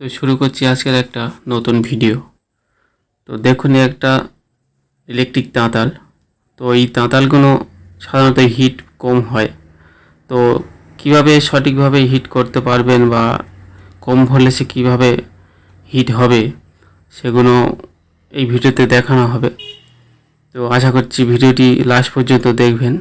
তো শুরু করছি আজকের একটা নতুন ভিডিও তো দেখুন একটা ইলেকট্রিক তাঁতাল। তো এই তাঁতালগুলো সাধারণত হিট কম হয়। তো কীভাবে সঠিকভাবে হিট করতে পারবেন বা কম ভোল্টেজে কীভাবে হিট হবে, সেগুলো এই ভিডিওতে দেখানো হবে। তো আশা করছি ভিডিওটি লাস্ট পর্যন্ত দেখবেন।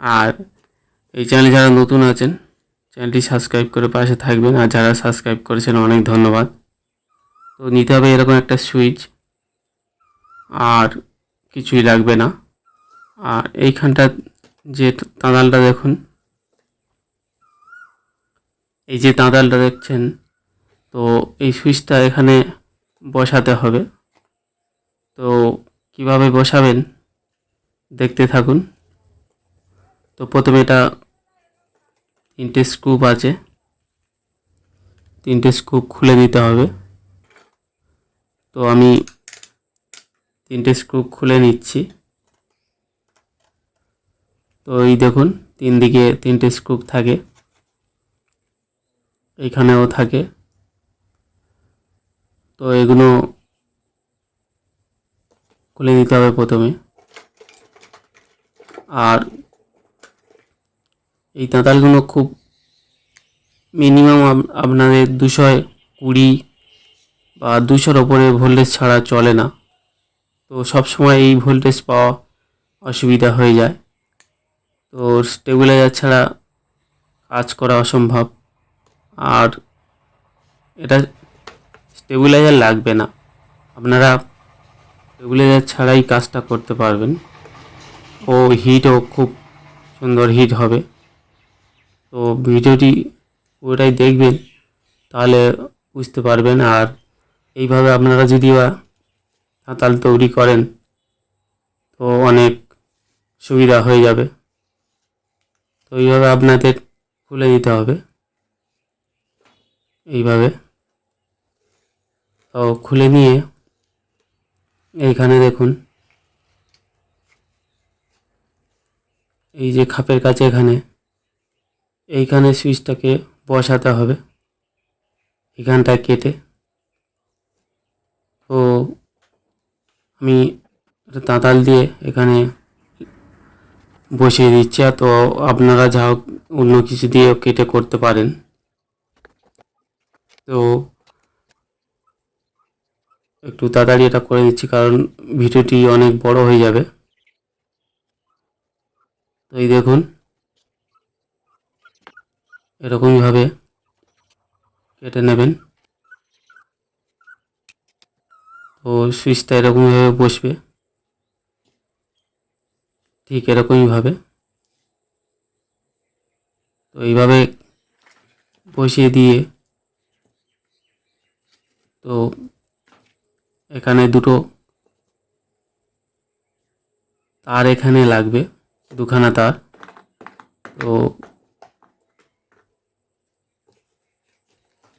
আর এই চ্যানেলে যারা নতুন আছেন চ্যানেলটি সাবস্ক্রাইব করে পাশে থাকবেন। আর যারা সাবস্ক্রাইব করেছেন, অনেক ধন্যবাদ। তো নিতে হবে এরকম একটা সুইচ আর কিছুই লাগবে না। আর এইখানটা যে তাঁদালটা দেখুন। এই যে তাঁদালটা দেখছেন, তো এই সুইচটা এখানে বসাতে হবে। তো কীভাবে বসাবেন, দেখতে থাকুন। তো প্রথমে এটা তিনটে স্কুপ আছে। তিনটে স্কুপ খুলে দিতে হবে। তো আমি তিনটে স্কুপ খুলে নিচ্ছি। তো এই দেখুন, তিন দিকে তিনটে স্কুপ থাকে। এইখানেও থাকে। তো এগুলো খুলে দিতে হবে প্রথমে। আর এই তাঁতালগুলো খুব মিনিমাম আপনাদের দুশো কুড়ি বা দুশোর ওপরে ভোল্টেজ ছাড়া চলে না। তো সব সময় এই ভোল্টেজ পাওয়া অসুবিধা হয়ে যায়। তো স্টেবিলাইজার ছাড়া কাজ করা অসম্ভব। আর এটা স্টেবিলাইজার লাগবে না। আপনারা স্টেবিলাইজার ছাড়াই কাজটা করতে পারবেন। ও হিটও খুব সুন্দর হিট হবে। তো ভিডিওটি পুরোটাই দেখবেন, তাহলে বুঝতে পারবেন। আর এইভাবে আপনারা যদি বা হাতাল তৈরি করেন, তো অনেক সুবিধা হয়ে যাবে। তো এইভাবে আপনাদের খুলে দিতে হবে। এইভাবে। তো খুলে নিয়ে এইখানে দেখুন। এই যে খাপের কাছে এখানে এইখানে সুইচটাকে বসাতে হবে। এখানটায় কেটে। তো আমি তাঁতাল দিয়ে এখানে বসিয়ে দিচ্ছি। তো আপনারা যা হোক অন্য কিছু দিয়ে কেটে করতে পারেন। তো একটু তাড়াতাড়ি এটা করে দিচ্ছি, কারণ ভিডিওটি অনেক বড় হয়ে যাবে। তো এই দেখুন। এরকমইভাবে কেটে নেবেন। তো সুইচটা এরকমইভাবে বসবে। ঠিক এরকমইভাবে তো এইভাবে বসিয়ে দিয়ে তো এখানে দুটো তার এখানে লাগবে, দুখানা তার। তো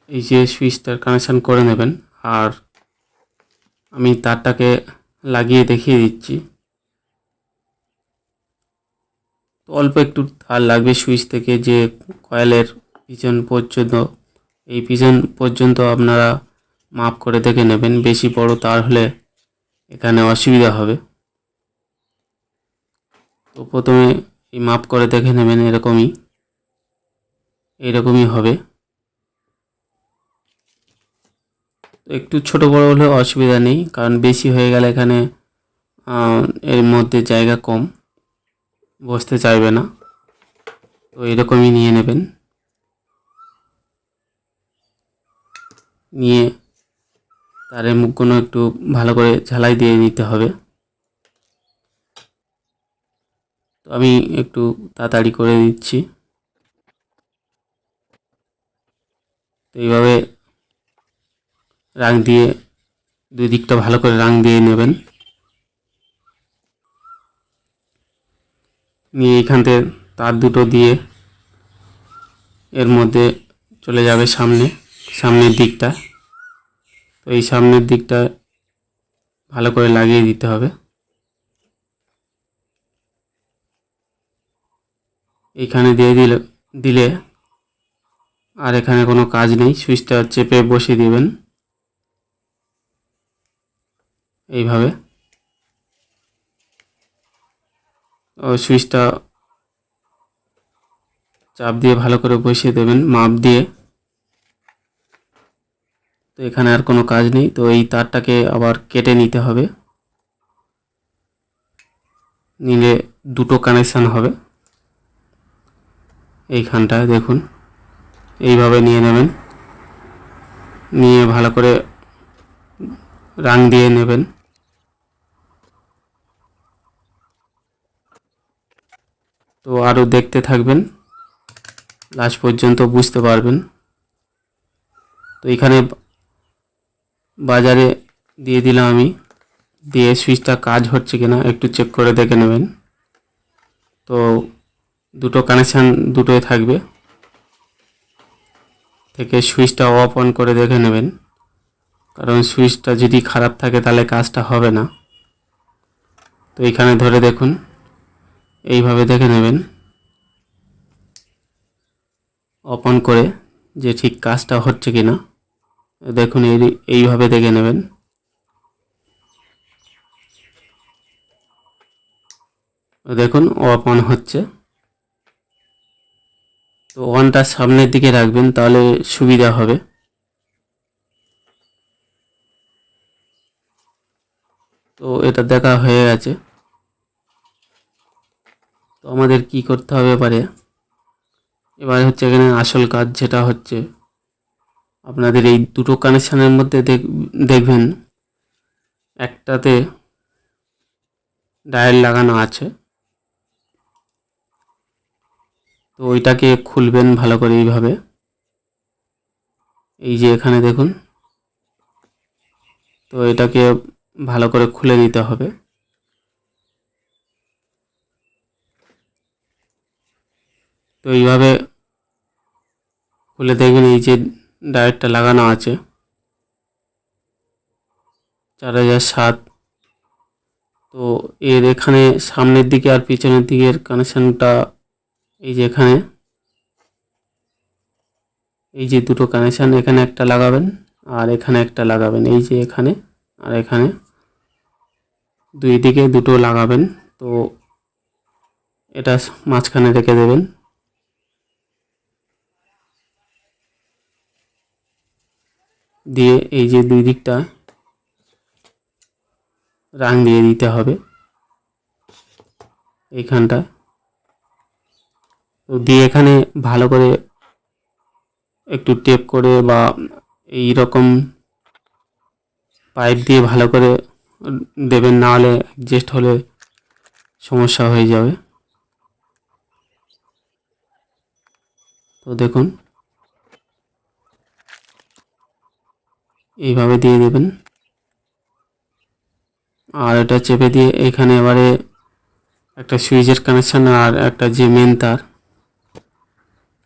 এই যে সুইচটার কানেকশান করে নেবেন, আর আমি তারটাকে লাগিয়ে দেখিয়ে দিচ্ছি। তো অল্প একটু তার লাগবে সুইচ থেকে, যে কয়েলের পিছন পর্যন্ত, এই পিছন পর্যন্ত আপনারা মাপ করে দেখে নেবেন। বেশি বড় তার হলে এখানে অসুবিধা হবে। তো প্রথমে এই মাপ করে দেখে নেবেন, এরকমই এরকমই হবে তো একটু ছোট বড় হলেও অসুবিধা নেই, কারণ বেশি হয়ে গেলে এখানে এর মধ্যে জায়গা কম। বসতে চাইবে না। তো এরকমই নিয়ে নেবেন। নিয়ে তারের মুখগুলো একটু ভালো করে ঝালাই দিয়ে নিতে হবে। তো আমি একটু তাড়াতাড়ি করে দিচ্ছি। তো এইভাবে রাং দিয়ে, দুই দিকটা ভালো করে রাং দিয়ে নেবেন। নিয়ে থেকে তার দুটো দিয়ে এর মধ্যে চলে যাবে সামনে, সামনের দিকটা। তো এই সামনের দিকটা ভালো করে লাগিয়ে দিতে হবে। এইখানে দিয়ে দিলে দিলে আর এখানে কোনো কাজ নেই। সুইচটা চেপে বসিয়ে দিবেন। এইভাবে। ও সুইচটা চাপ দিয়ে ভালো করে বসিয়ে দেবেন, মাপ দিয়ে। তো এখানে আর কোনো কাজ নেই, তো এই তারটাকে আবার কেটে নিতে হবে। নিলে দুটো কানেকশান হবে। এইখানটায় দেখুন, এইভাবে নিয়ে নেবেন। নিয়ে ভালো করে রাং দিয়ে নেবেন। তো আরও দেখতে থাকবেন। লাস্ট পর্যন্ত বুঝতে পারবেন। তো এখানে বাজারে দিয়ে দিলাম আমি। দিয়ে সুইচটা কাজ হচ্ছে কিনা একটু চেক করে দেখে নেবেন। তো দুটো কানেকশান দুটোই থাকবে। থেকে সুইচটা অফ অন করে দেখে নেবেন। কারণ সুইচটা যদি খারাপ থাকে তাহলে কাজটা হবে না। তো এখানে ধরে দেখুন। এইভাবে দেখে নেবেন। অন করে যে ঠিক কাজটা হচ্ছে কি না দেখুন এই এইভাবে দেখে নেবেন। দেখুন অন হচ্ছে। তো অনটা সামনের দিকে রাখবেন, তাহলে সুবিধা হবে। তো এটা দেখা হয়ে গেছে। তো আমাদের কি করতে হবে এবারে? এবারে হচ্ছে এখানে আসল কাজ যেটা হচ্ছে, আপনাদের এই দুটো কানেকশানের মধ্যে দেখবেন, একটাতে ডায়াল লাগানো আছে। তো ওইটাকে খুলবেন ভালো করে এইভাবে। এই যে এখানে দেখুন, তো এটাকে ভালো করে খুলে নিতে হবে। তো এইভাবে খুলে দেখবেন এই যে ডায়েটটা লাগানো আছে। চার হাজার সাত। তো এর এখানে সামনের দিকে আর পিছনের দিকের কানেকশানটা এই যে এখানে। এই যে দুটো কানেকশান, এখানে একটা লাগাবেন আর এখানে একটা লাগাবেন। এই যে এখানে আর এখানে। দুই দিকে দুটো লাগাবেন। তো এটা মাঝখানে রেখে দেবেন। দিয়ে এই যে দুই দিকটা রাং দিয়ে দিতে হবে এইখানটা। তো দিয়ে এখানে ভালো করে একটু টেপ করে বা এই রকম পাইপ দিয়ে ভালো করে দেবেন, না হলে অ্যাডজাস্ট হলে সমস্যা হয়ে যাবে। তো দেখুন এইভাবে দিয়ে দেবেন। আর এটা চেপে দিয়ে এখানে এবারে একটা সুইচের কানেকশান আর একটা যে মেন তার,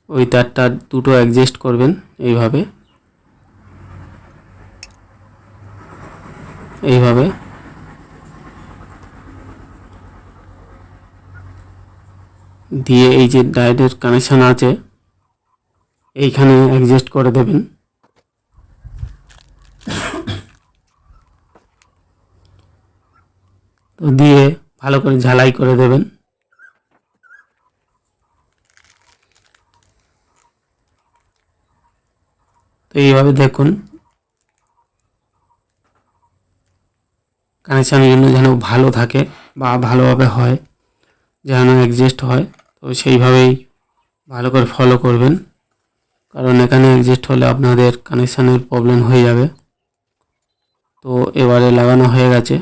ওই তারটা দুটো অ্যাডজাস্ট করবেন এইভাবে। এইভাবে। দিয়ে এই যে ডায়েটের কানেকশান আছে, এইখানে অ্যাডজাস্ট করে দেবেন। তো দিয়ে ভালো করে ঝালাই করে দেবেন। তো এইভাবে দেখুন কানেকশানগুলো যেন ভালো থাকে বা ভালোভাবে হয়, যেন অ্যাডজাস্ট হয়, তো সেইভাবেই ভালো করে ফলো করবেন। কারণ এখানে অ্যাডজাস্ট হলে আপনাদের কানেকশানের প্রবলেম হয়ে যাবে। তো এবারে লাগানো হয়ে গেছে।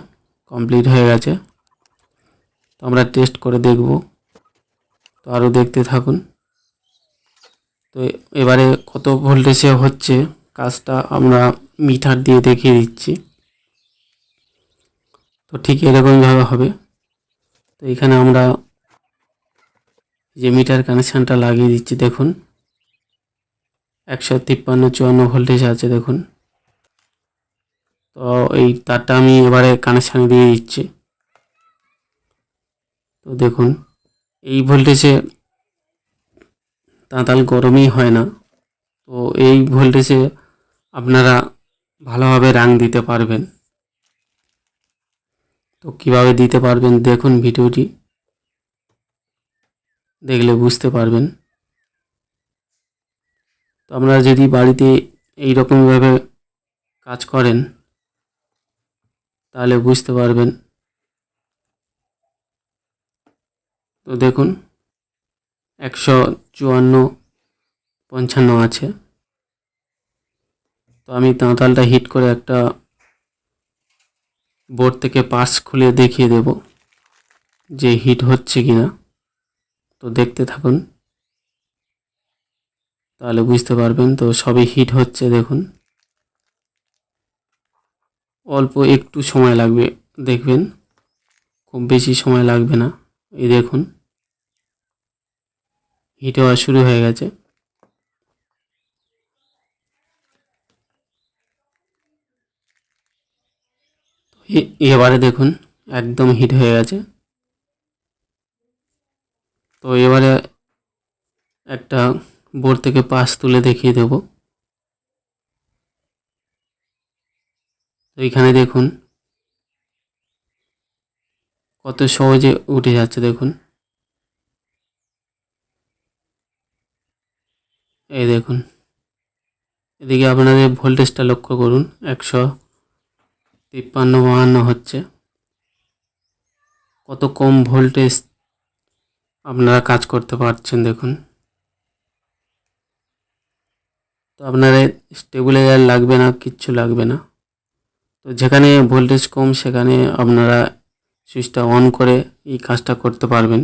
কমপ্লিট হয়ে গেছে। তো আমরা টেস্ট করে দেখব। তো আরও দেখতে থাকুন। তো এবারে কত ভোল্টেজে হচ্ছে, কাজটা আমরা মিটার দিয়ে দেখিয়ে দিচ্ছি। তো ঠিক এরকমভাবে হবে। তো এখানে আমরা যে মিটার কানেকশানটা লাগিয়ে দিচ্ছি, দেখুন। একশো তিপ্পান্ন চুয়ান্ন ভোল্টেজ আছে, দেখুন। তো এই তারটা আমি এবারে কানেকশানে দিয়ে দিচ্ছি। তো দেখুন, এই ভোল্টেজে তাঁতাল গরমই হয় না। তো এই ভোল্টেজে আপনারা ভালোভাবে রাং দিতে পারবেন। তো কীভাবে দিতে পারবেন দেখুন ভিডিওটি। দেখলে বুঝতে পারবেন। তো আপনারা যদি বাড়িতে এই রকমভাবে কাজ করেন তাহলে বুঝতে পারবেন। তো দেখুন, একশো চুয়ান্ন, পঞ্চান্ন আছে। তো আমি তাঁতালটা হিট করে একটা বোর্ড থেকে পাস খুলে দেখিয়ে দেব যে হিট হচ্ছে কি না তো দেখতে থাকুন। তাহলে বুঝতে পারবেন, তো সবই হিট হচ্ছে, দেখুন। অল্প একটু সময় লাগবে, দেখবেন। খুব বেশি সময় লাগবে না। এই দেখুন। হিট হওয়া শুরু হয়ে গেছে। এবারে দেখুন, একদম হিট হয়ে গেছে। তো এবারে একটা বোর্ড থেকে পাশ তুলে দেখিয়ে দেব। তো এইখানে দেখুন কত সহজে উঠে যাচ্ছে, দেখুন। এই দেখুন, এদিকে আপনাদের ভোল্টেজটা লক্ষ্য করুন, একশো তিপ্পান্ন বাহান্ন হচ্ছে। কত কম ভোল্টেজ আপনারা কাজ করতে পারছেন, দেখুন। তো আপনারা স্টেবিলাইজার লাগবে না, কিচ্ছু লাগবে না। তো যেখানে ভোল্টেজ কম, সেখানে আপনারা সুইচটা অন করে এই কাজটা করতে পারবেন।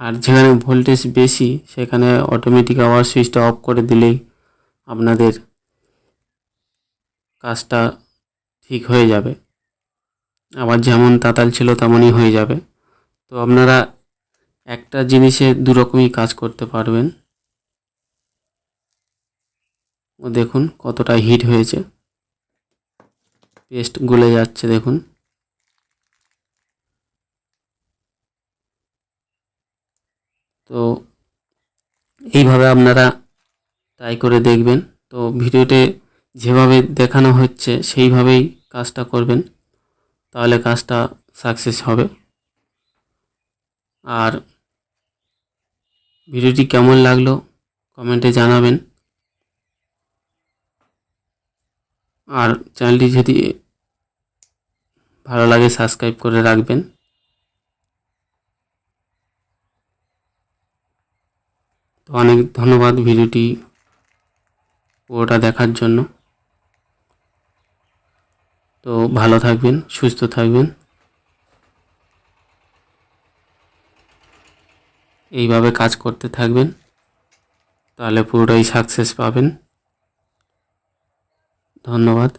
আর যেখানে ভোল্টেজ বেশি, সেখানে অটোমেটিক আবার সুইচটা অফ করে দিলেই আপনাদের কাজটা ঠিক হয়ে যাবে। আবার যেমন তাতাল ছিল, তেমনই হয়ে যাবে। তো আপনারা একটা জিনিসে দু রকমই কাজ করতে পারবেন। ও দেখুন কতটা হিট হয়েছে। পেস্ট গলে যাচ্ছে, দেখুন। তো এইভাবে আপনারা ট্রাই করে দেখবেন। তো ভিডিওতে যেভাবে দেখানো হচ্ছে, সেইভাবেই কাজটা করবেন, তাহলে কাজটা সাকসেস হবে। আর ভিডিওটি কেমন লাগল কমেন্টে জানাবেন। আর চ্যানেলটি যদি ভালো লাগে সাবস্ক্রাইব করে রাখবেন। তো অনেক ধন্যবাদ ভিডিওটি পুরোটা দেখার জন্য। তো ভালো থাকবেন, সুস্থ থাকবেন। এইভাবে কাজ করতে থাকবেন, তাহলে পুরোটাই সাকসেস পাবেন। ধন্যবাদ।